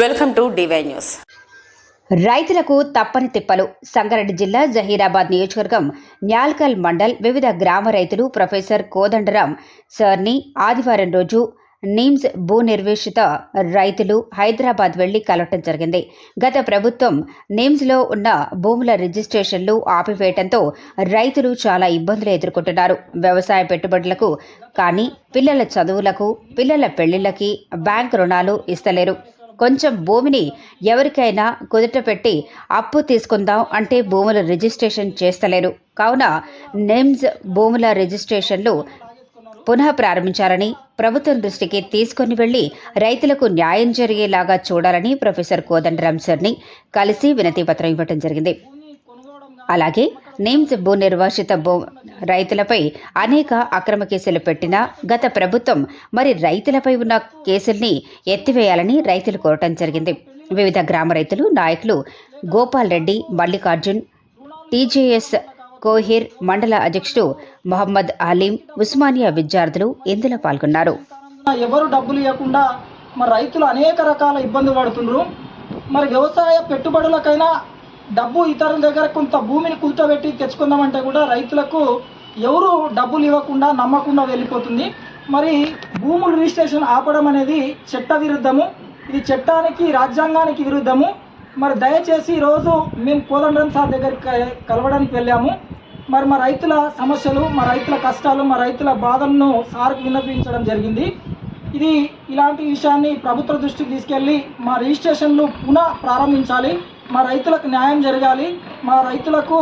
Welcome to DY news రైతులకు తప్పని తిప్పలు. సంగారెడ్డి జిల్లా జహీరాబాద్ నియోజకవర్గం న్యాల్కల్ మండల్ వివిధ గ్రామ రైతులు ప్రొఫెసర్ కోదండరాం సార్ని ఆదివారం రోజు నిమ్స్ భూ నిర్వేషిత రైతులు హైదరాబాద్ వెళ్ళి కలవటం జరిగింది. గత ప్రభుత్వం నిమ్స్లో ఉన్న భూముల రిజిస్ట్రేషన్లు ఆపివేయటంతో రైతులు చాలా ఇబ్బందులు ఎదుర్కొంటున్నారు. వ్యవసాయ పెట్టుబడులకు కానీ పిల్లల చదువులకు పిల్లల పెళ్ళిళ్ళకి బ్యాంక్ రుణాలు ఇస్తలేరు. కొంచెం భూమిని ఎవరికైనా కుదుట పెట్టి అప్పు తీసుకుందాం అంటే భూముల రిజిస్ట్రేషన్ చేస్తలేరు. కావున నేమ్స్ భూముల రిజిస్ట్రేషన్లు పునః ప్రారంభించాలని ప్రభుత్వం దృష్టికి తీసుకొని వెళ్ళి రైతులకు న్యాయం జరిగేలాగా చూడాలని ప్రొఫెసర్ కోదండరాం సార్ని కలిసి వినతి పత్రం ఇవ్వడం జరిగింది. అలాగే నేమ్స్ భూ నిర్వాసిత భూ రైతులపై అనేక అక్రమ కేసులు పెట్టిన గత ప్రభుత్వం మరి రైతులపై ఉన్న కేసుల్ని ఎత్తివేయాలని రైతులు కోరటం జరిగింది. వివిధ గ్రామ రైతులు నాయకులు Gopal Reddy Mallikarjun T J S Kohir మండల అధ్యక్షుడు మొహమ్మద్ అలీం ఉస్మానియా విద్యార్థులు ఇందులో పాల్గొన్నారు. ఎవరు డబ్బులు ఇవ్వకుండా మరి రైతులు అనేక రకాల ఇబ్బందులు పడుతున్నారు మరి వ్యవసాయ పెట్టుబడులకైనా డబ్బు ఇతరుల దగ్గర కొంత భూమిని కూర్చోబెట్టి తెచ్చుకుందామంటే కూడా రైతులకు ఎవరు డబ్బులు ఇవ్వకుండా నమ్మకుండా వెళ్ళిపోతుంది. మరి భూములు రిజిస్ట్రేషన్ ఆపడం అనేది చట్ట విరుద్ధము. ఇది చట్టానికి రాజ్యాంగానికి విరుద్ధము. మరి దయచేసి ఈరోజు మేము కోదండరం సార్ దగ్గరికి కలవడానికి వెళ్ళాము. మరి మా రైతుల సమస్యలు మా రైతుల కష్టాలు మా రైతుల బాధలను సార్కు విన్నపించడం జరిగింది. ఇది ఇలాంటి విషయాన్ని ప్రభుత్వ దృష్టికి తీసుకెళ్ళి మా రిజిస్ట్రేషన్లు పునః ప్రారంభించాలి. మా రైతులకు న్యాయం జరగాలి. మా రైతులకు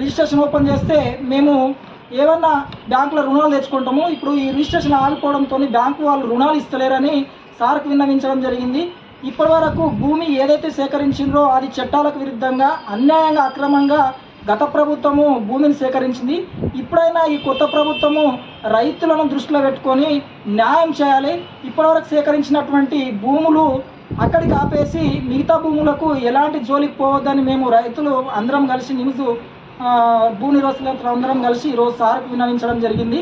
రిజిస్ట్రేషన్ ఓపెన్ చేస్తే మేము ఏమన్నా బ్యాంకులో రుణాలు తెచ్చుకుంటాము. ఇప్పుడు ఈ రిజిస్ట్రేషన్ ఆగిపోవడంతో బ్యాంకు వాళ్ళు రుణాలు ఇస్తలేరని సార్కు విన్నవించడం జరిగింది. ఇప్పటి వరకు భూమి ఏదైతే సేకరించిందో అది చట్టాలకు విరుద్ధంగా అన్యాయంగా అక్రమంగా గత ప్రభుత్వము భూమిని సేకరించింది. ఇప్పుడైనా ఈ కొత్త ప్రభుత్వము రైతులను దృష్టిలో పెట్టుకొని న్యాయం చేయాలి. ఇప్పటివరకు సేకరించినటువంటి భూములు అక్కడికి ఆపేసి మిగతా భూములకు ఎలాంటి జోలికి పోవద్దని మేము రైతులు అందరం కలిసి న్యూస్ భూ నివాసులతో అందరం కలిసి ఈరోజు సార్కు వినవించడం జరిగింది.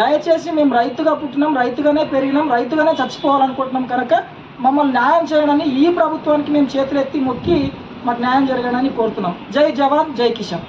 దయచేసి మేము రైతుగా పుట్టినాం రైతుగానే పెరిగినాం రైతుగానే చచ్చిపోవాలనుకుంటున్నాం కనుక మమ్మల్ని న్యాయం చేయడని ఈ ప్రభుత్వానికి మేము చేతులెత్తి మొక్కి మాకు న్యాయం జరగడని కోరుతున్నాం. జై జవాన్ జై కిషన్